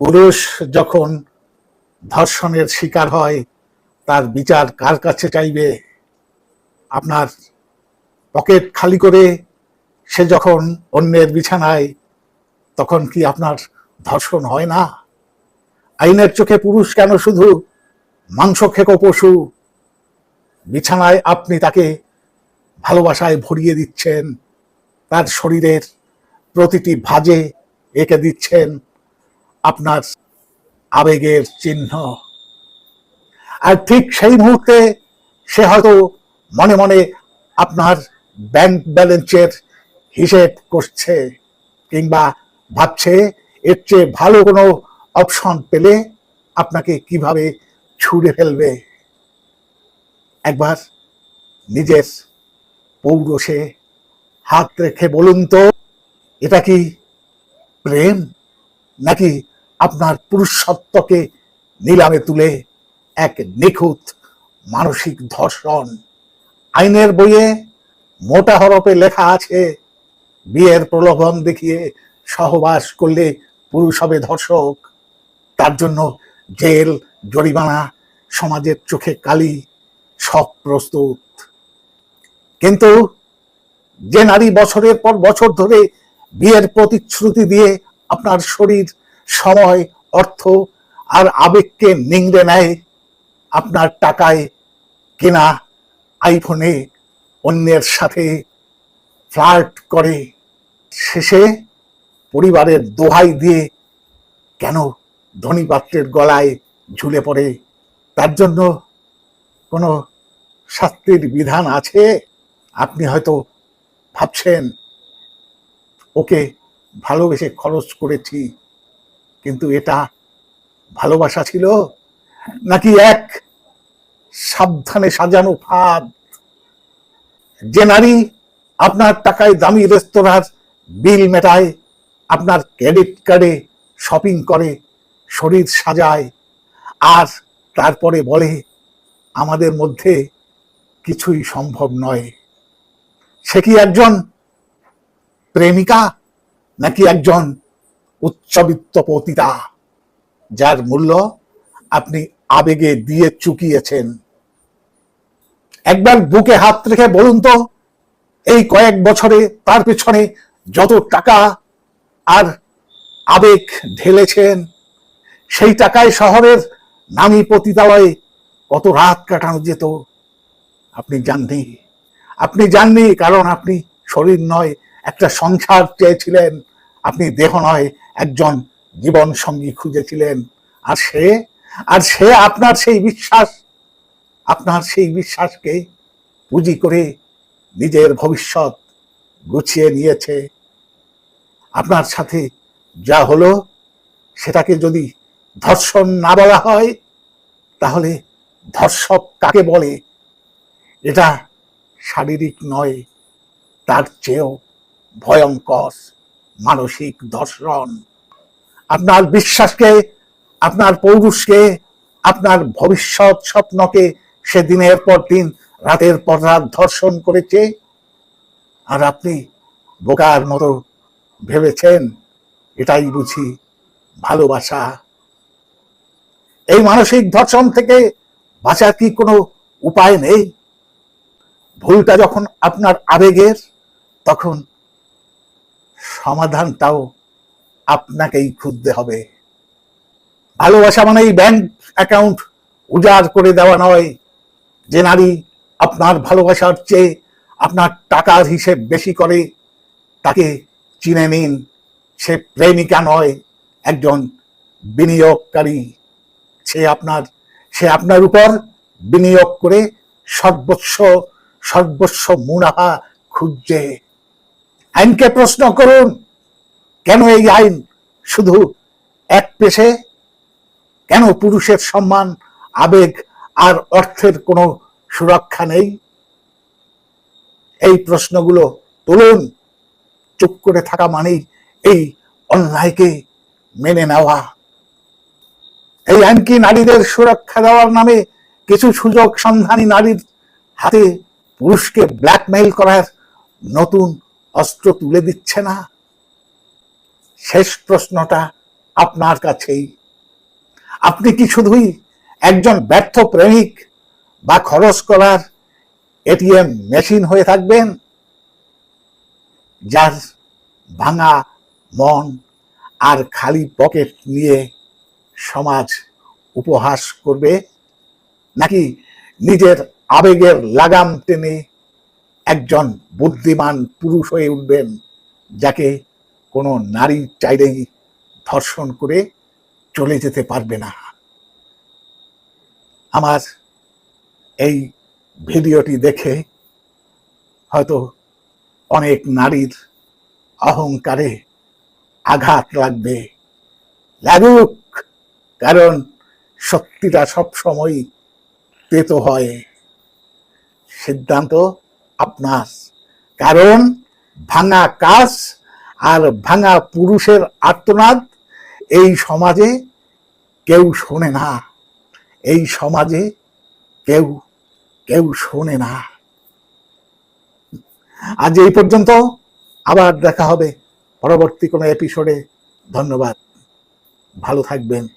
পুরুষ যখন ধর্ষণের শিকার হয়, তার বিচার কার কাছে চাইবে? আপনার পকেট খালি করে সে যখন অন্যের বিছানায়, তখন কি আপনার ধর্ষণ হয় না? আইনের চোখে পুরুষ কেন শুধু মাংস খেকো পশু? বিছানায় আপনি তাকে ভালোবাসায় ভরিয়ে দিচ্ছেন, তার শরীরের প্রতিটি ভাজে এঁকে দিচ্ছেন আপনার আবেগের চিহ্ন। আর ঠিক সেই মুহূর্তে সে হয়তো মনে মনে আপনার ব্যাংক ব্যালেন্সের হিসেব করছে কিংবা ভাবছে এর চেয়ে ভালো কোনো অপশন পেলে আপনাকে কীভাবে ছুঁড়ে ফেলবে। একবার নিজের পৌরসে হাত রেখে বলুন তো, এটা কি প্রেম? নাকি আপনার পুরুষত্বকে নিলামে তুলে এক নিখুঁত মানসিক ধর্ষণ? আইনের বইয়ে মোটা হরফে লেখা আছে, বিয়ের প্রলোভন দেখিয়ে সহবাস করলে পুরুষ হবে ধর্ষক। তার জন্য জেল, জরিমানা, সমাজের চোখে কালি, সব প্রস্তুত। কিন্তু যে নারী বছরের পর বছর ধরে বিয়ের প্রতিশ্রুতি দিয়ে আপনার শরীর সময়, অর্থ আর আবেগকে নিংড়ে নেয় আপনার টাকায় কেনা আইফোনে অন্যের সাথে ফ্লার্ট করে শেষে পরিবারের দোহাই দিয়ে কেন ধনী পাত্রের গলায় ঝুলে পড়ে? তার জন্য কোনো শাস্তির বিধান আছে? আপনি হয়তো ভাবছেন, ওকে ভালোবেসে খরচ করেছি কিন্তু এটা ভালোবাসা ছিল নাকি এক সাবধানে সাজানো ফাঁদ? যে নারী আপনার টাকায় দামি রেস্তোরাঁর বিল মেটায়, আপনার ক্রেডিট কার্ডে শপিং করে, শরীর সাজায়, আর তারপরে বলে, আমাদের মধ্যে কিছুই সম্ভব নয়। সে কি একজন প্রেমিকা নাকি একজন উচ্চবিত্ত পতিতা যার মূল্য আপনি আবেগে দিয়ে চুকিয়েছেন। একবার বুকে হাত রেখে বলুন তো, এই কয়েক বছরে তার পেছনে যত টাকা আর আবেগ ঢেলেছেন, সেই টাকায় শহরের নামি পতিতালয়ে কত রাত কাটানো যেত, আপনি জাননি। আপনি জাননি কারণ আপনি শরীর নয়, একটা সংসার চেয়েছিলেন। আপনি দেহ নয় একজন জীবন সঙ্গী খুঁজেছিলেন আর সে আর সে আপনার সেই বিশ্বাস, আপনার সেই বিশ্বাসকে পুঁজি করে নিজের ভবিষ্যৎ গুছিয়ে নিয়েছে। আপনার সাথে যা হলো, সেটাকে যদি ধর্ষণ না বলা হয়, তাহলে ধর্ষক কাকে বলে? এটা শারীরিক নয়, তার চেয়েও ভয়ঙ্কর মানসিক ধর্ষণ। আপনার বিশ্বাসকে, আপনার পৌরুষকে, আপনার ভবিষ্যৎ স্বপ্নকে সে দিনের পর দিন, রাতের পর রাত ধর্ষণ করেছে। আর আপনি বোকার মতো ভেবেছেন, এটাই বুঝি ভালোবাসা। এই মানসিক ধর্ষণ থেকে বাঁচার কি কোনো উপায় নেই? ভুলটা যখন আপনার আবেগের, তখন সমাধানটাও আপনাকেই খুঁজতে হবে। ভালোবাসা মানে এই ব্যাংক অ্যাকাউন্ট উজাড় করে দেওয়া নয়। যে নারী আপনার ভালোবাসার চেয়ে আপনার টাকার হিসেব বেশি করে, তাকে চিনে নিন। সে প্রেমিকা নয়, একজন বিনিয়োগকারী। সে আপনার সে আপনার উপর বিনিয়োগ করে সর্বস্ব সর্বস্ব মুনাফা খুঁজছে। আইনকে প্রশ্ন করুন। কেন এই আইন? শুধু এক পেশে? কেন পুরুষের সম্মান, আবেগ আর অর্থের কোনো সুরক্ষা নেই? এই প্রশ্নগুলো তুলুন। চুপ করে থাকা মানেই এই অন্যায়কে মেনে নেওয়া। এই আইন কি নারীদের সুরক্ষা দেওয়ার নামে কিছু সুযোগ সন্ধানী নারীর হাতে পুরুষকে ব্ল্যাকমেইল করার নতুন অস্ত্র তুলে দিচ্ছে না? শেষ প্রশ্নটা আপনার কাছেই। আপনি কি শুধুই একজন ব্যর্থ প্রেমিক বা খরচ করার এটিএম মেশিন হয়ে থাকবেন? যার ভাঙা মন আর খালি পকেট নিয়ে সমাজ উপহাস করবে? নাকি নিজের আবেগের লাগাম টেনে একজন বুদ্ধিমান পুরুষ হয়ে উঠবেন যাকে কোনো নারী চাইলেই ধর্ষণ করে চলে যেতে পারবে না। আমার এই ভিডিওটি দেখে হয়তো অনেক নারীর অহংকারে আঘাত লাগবে। লাগুক, কারণ সত্যিটা সবসময় পেত হয়। সিদ্ধান্ত আপনার। কারণ ভাঙা কাজ আর ভাঙা পুরুষের আত্মনাদ এই সমাজে কেউ শোনে না। এই সমাজে কেউ কেউ শোনে না। আজ এই পর্যন্ত আবার দেখা হবে। পরবর্তী কোনো এপিসোডে ধন্যবাদ। ভালো থাকবেন।